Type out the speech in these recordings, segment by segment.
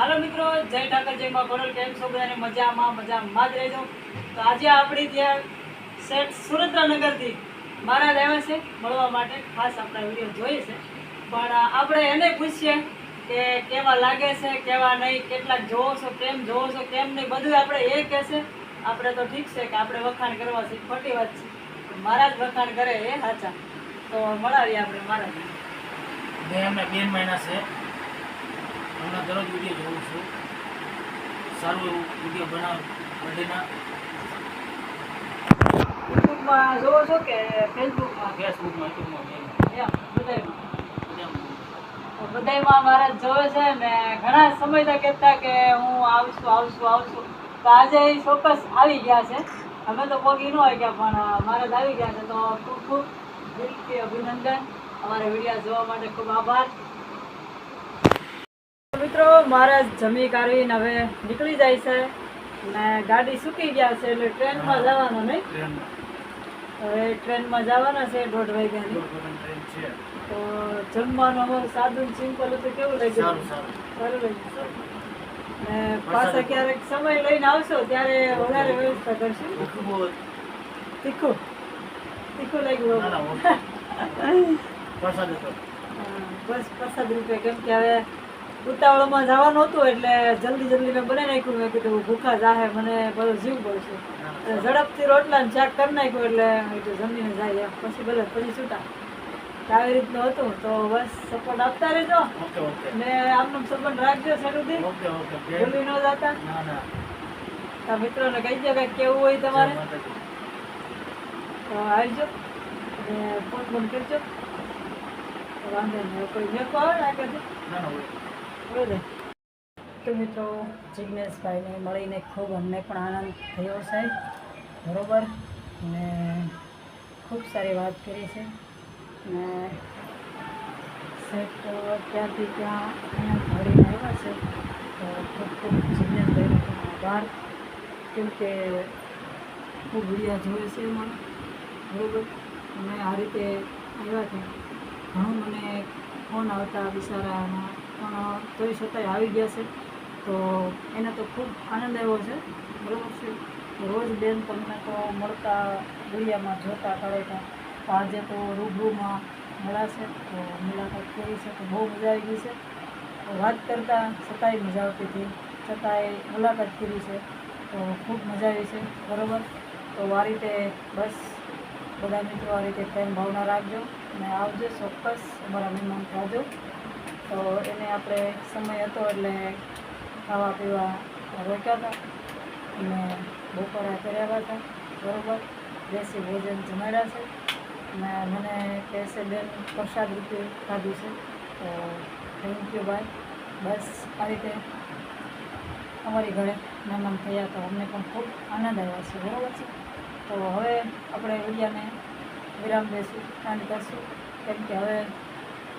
હાલો મિત્રો, જય ઠાકર, જય માં ગોરલ કેમ છો બધાને? મજામાં મજામાં જ રહેજો. તો આજે આપણી ત્યાં સેટ સુરેન્દ્રનગરથી મારા આવ્યા છે, મળવા માટે. ખાસ આપણા વીડિયો જોઈએ છે. પણ આપણે એને પૂછીએ કે કેવા લાગે છે, કેવા નહીં કેટલા જોવો છો, કેમ જોવો છો, કેમ નહીં બધું આપણે એ કહેશે. આપણે તો ઠીક છે કે આપણે વખાણ કરવા છે ખોટી વાત છે. મારા જ વખાણ કરે એ સાચા. તો મળાવીએ આપણે મારા બે મહિના છે. હમણાં દરરોજ વીડિયો જોઉં છું. સારું એવું વીડિયો બનાવ બધીના યુટ્યુબમાં જોવો છો કે ફેસબુકમાં? ફેસબુકમાં યુટ્યુબમાં બે એમ બધાયમાં? બધા તો બધાયમાં મારા જોવે છે ને ઘણા સમયથી કહેતા કે હું આવશું આવશું આવશું. તો આજે એ ચોક્કસ આવી ગયા છે. અમે તો પોગી ન આવી ગયા પણ મહારાજ આવી ગયા છે. તો ખૂબ ખૂબ દિલથી અભિનંદન. અમારે વીડિયો જોવા માટે ખૂબ આભાર. મિત્રો મહારાજ જમી કાઢીને હવે નીકળી જાય છે. ને ગાડી સૂકી ગયા છે એટલે ટ્રેનમાં જવાનું નહીં. હવે ટ્રેનમાં જવાના છે દોઢ વાગ્યાની. તો જમવાનું સાદું ને સિમ્પલ હતું. કેવું લાગ્યું? સારું ને પાછા ક્યારેક સમય લઈને આવશો ત્યારે વધારે વ્યવસ્થા કરશું. તીખું તીખું? લાગ્યું બસ પ્રસાદ રૂપે કેમ કે હવે ઉતાવળમાં જવાનું હતું એટલે જલ્દી જલ્દી મેં બનાવી નાખ્યું મેં કીધું ભૂખા જાહે મને બધો જીવ પડશે. એટલે ઝડપથી રોટલા ને શાક કરી નાખ્યું એટલે કીધું જમીને જાય એમ. પછી ભલે પછી છૂટા. આવી રીતનું હતું. તો બસ સપોર્ટ આપતા રહેજો. ને આમનો સંબંધ રાખજો સરુદી ભૂલી ન જતા. મિત્રોને કહી દો કંઈક કેવું હોય તમારે. તો આવજો. ને ફોન ફોન કરજો. વાંધો નહીં કોઈ મેકો આવે ને આગળથી ના બરોબર તો મિત્રો જિજ્ઞેશભાઈને મળીને ખૂબ અમને પણ આનંદ થયો છે બરોબર? ને ખૂબ સારી વાત કરી છે. ને સેટ ત્યાંથી ત્યાં અહીંયા ઘડીને આવ્યા છે. તો ખૂબ ખૂબ જિજ્ઞેશભાઈનો ખૂબ આભાર. કેમકે ખૂબ વિડીયા જોઈએ છે એમાં. બરોબર? અમે આ રીતે આવ્યા છે. ઘણું મને ફોન આવતા બિચારાના પણ તોય છતાંય આવી ગયા છે. તો એને તો ખૂબ આનંદ આવ્યો છે. બરાબર છે? રોજ બેન તમને તો મળતા દુનિયામાં જોતા કરેતા તો આજે તો રૂબરૂમાં મળાશે તો મુલાકાત કરી છે. તો બહુ મજા આવી ગઈ છે. વાત કરતાં છતાંય મજા આવતી હતી. છતાંય મુલાકાત કરી છે. તો ખૂબ મજા આવી છે. બરાબર? તો આ રીતે બસ. બધા મિત્રો આ રીતે પ્રેમ ભાવના રાખજો. અને આવજો ચોક્કસ અમારા મહેમાન તો આપણે સમય હતો એટલે ખાવા પીવા રોક્યા હતા. અને બપોરા કર્યા હતા, બરાબર. દેશી ભોજન જમાડ્યા છે. અને મને કહેશે બેન, પ્રસાદ રૂપે ખાધું છે. તો થેન્ક યુ ભાઈ. બસ, આ રીતે અમારી ઘરે મહેમાન થયા તો અમને પણ ખૂબ આનંદ આવ્યો છે, બરાબર છે. તો હવે આપણે વિડીયાને વિરામ દઈશું કાંડ કરશું. કેમ કે હવે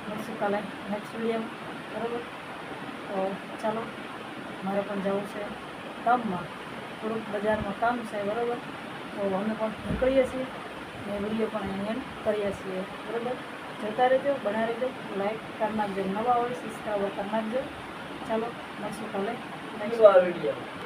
મળશું કાલે નેક્સ્ટ વીડિયો બરાબર? તો ચાલો, મારે પણ જવું છે કામમાં. થોડુંક બજારમાં કામ છે, બરાબર? તો અમે પણ નીકળીએ છીએ ને વીડિયો પણ અહીંયા એન્ડ કરીએ છીએ, બરાબર? જોતા રહેજો, બના રહેજો, લાઈક કરી નાખજો, નવા હોય સબસ્ક્રાઈબર કરી નાખજો. ચાલો, મળશું કાલે. Next video.